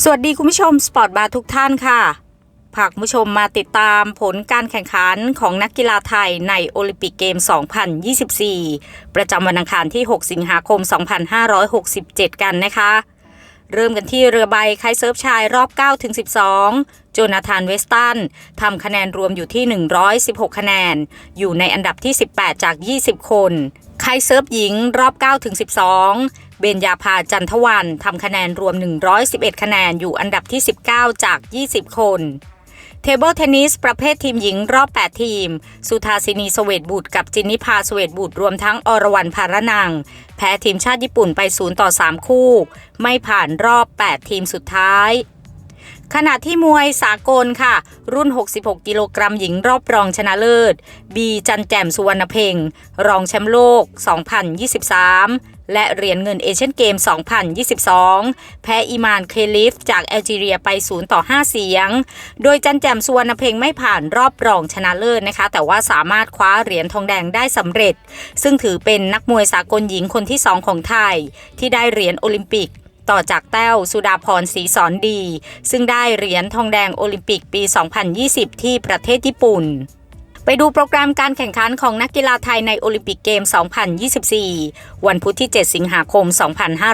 สวัสดีคุณผู้ชมสปอร์ตบาร์ทุกท่านค่ะพาคุณผู้ชมมาติดตามผลการแข่งขันของนักกีฬาไทยในโอลิมปิกเกม 2024 ประจำวันอังคารที่ 6 สิงหาคม 2567 กันนะคะ เริ่มกันที่เรือใบไคเซิร์ฟชายรอบ 9 ถึง 12 โจนาธานเวสตันทำคะแนนรวมอยู่ที่ 116 คะแนน อยู่ในอันดับที่ 18 จาก 20 คน ไคเซิร์ฟหญิงรอบ9ถึง12 เบญญาภาจันทวันทำคะแนนรวม 111 คะแนนอยู่อันดับที่ 19 จาก 20 คนเทเบิลเทนนิสประเภททีมหญิงรอบ 8 ทีม สุธาสินีสเวตบุตรกับจินนิพาสเวตบุตรรวมทั้งอรวรรณภารนัง แพ้ทีมชาติญี่ปุ่นไป 0 ต่อ 3 คู่ ไม่ผ่านรอบ 8 ทีมสุดท้าย ขณะที่มวยสากลค่ะ รุ่น 66 กิโลกรัมหญิงรอบรองชนะเลิศ บีจันแจ่มสุวรรณเพ็งรองแชมป์โลก 2023 และเหรียญเงินเอเชียนเกม 2022 แพ้อีมานเคลิฟจากแอลจีเรียไป 0 ต่อ 5 เสียง โดยจันแจ่มสุวรรณเพ็งไม่ผ่านรอบรองชนะเลิศนะคะ แต่ว่าสามารถคว้าเหรียญทองแดงได้สำเร็จ ซึ่งถือเป็นนักมวยสากลหญิงคนที่ 2 ของไทย ที่ได้เหรียญโอลิมปิก ต่อจากแต้วสุดาพรศรีสอนดี ซึ่งได้เหรียญทองแดงโอลิมปิกปี 2020 ที่ประเทศญี่ปุ่นไปดูโปรแกรมการแข่งขันของนักกีฬาไทยในโอลิมปิกเกม 2024 วันพุธที่ 7 สิงหาคม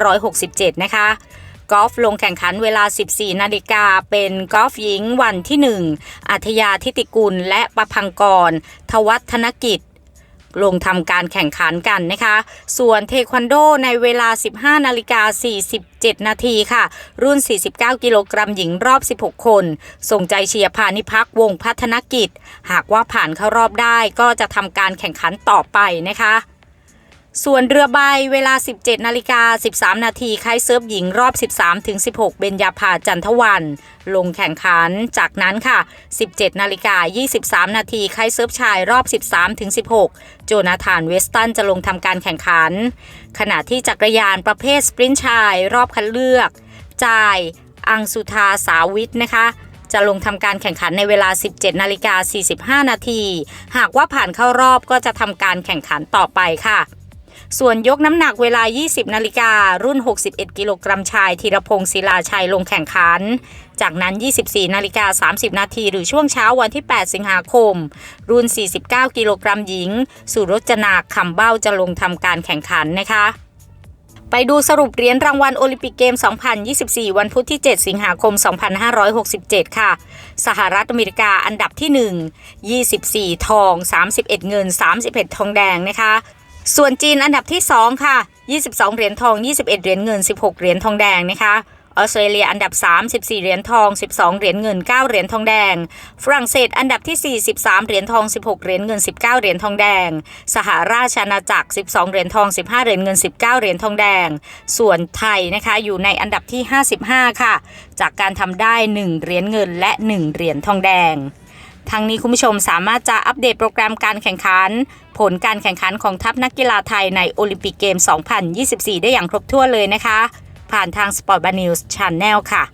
2567 นะคะ กอล์ฟลงแข่งขันเวลา 14 นาฬิกา เป็นกอล์ฟหญิงวันที่ 1 อัธยาทิติกุลและประพังกร ทวัฒนกิจ ลงทำการแข่งขันกันนะคะ ส่วนเทควันโดในเวลา 15 นาฬิกา 47 นาทีค่ะ รุ่น 49 กิโลกรัมหญิงรอบ 16 คน ส่งใจเชียร์พานิพักวงพัฒนกิจ หากว่าผ่านเข้ารอบได้ก็จะทำการแข่งขันต่อไปนะคะ ส่วนเรือใบเวลา 17 นาฬิกา 13 นาทีไคเซิร์ฟหญิงรอบ 13 ถึง 16 เบญญาภาจันทวัน ลงแข่งขัน จากนั้นค่ะ 17 นาฬิกา 23 นาทีไคเซิร์ฟชายรอบ 13 ถึง 16 โจนาธานเวสตันจะลงทำการแข่งขัน ขณะที่จักรยานประเภทสปรินต์ชายรอบคัดเลือก จ่าย อังสุธาสาวิทนะคะจะลงทำการแข่งขันในเวลา 17 นาฬิกา 45 นาที หากว่าผ่านเข้ารอบก็จะทำการแข่งขันต่อไปค่ะ ส่วนยกน้ำหนักเวลา 20 นาฬิกา รุ่น 61 กิโลกรัมชายธีรพงศ์ศิลาชัยลงแข่งขัน จากนั้น 24 นาฬิกา 30 นาที หรือช่วงเช้าวันที่ 8 สิงหาคม รุ่น 49 กิโลกรัมหญิง สุรจนาคำเบ้าจะลงทำการแข่งขันนะคะ ไปดูสรุปเหรียญรางวัลโอลิมปิกเกม 2024 วันพุธที่ 7 สิงหาคม 2567 ค่ะ สหรัฐอเมริกาอันดับที่ 1 24 ทอง 31 เงิน 31 ทองแดงนะคะ ส่วนจีนอันดับที่ 2 ค่ะ 22 เหรียญทอง 21 เหรียญเงิน 16 เหรียญทองแดงนะคะออสเตรเลียอันดับ 3 14 เหรียญทอง 12 เหรียญเงิน 9 เหรียญทองแดง ฝรั่งเศสอันดับที่ 4 13 เหรียญทอง 16 เหรียญเงิน 19 เหรียญทองแดง สหราชอาณาจักร 12 เหรียญทอง 15 เหรียญเงิน 19 เหรียญทองแดง ส่วนไทยนะคะอยู่ในอันดับที่ 55 ค่ะ จากการทำได้ 1 เหรียญเงินและ 1 เหรียญทองแดง ทั้งนี้คุณผู้ชมสามารถจะอัปเดตโปรแกรมการแข่งขัน ผลการแข่งขันของทัพนักกีฬาไทยในโอลิมปิกเกม 2024 ได้อย่างครบถ้วนเลยนะคะ ผ่านทาง Sport b a n News Channel ค่ะ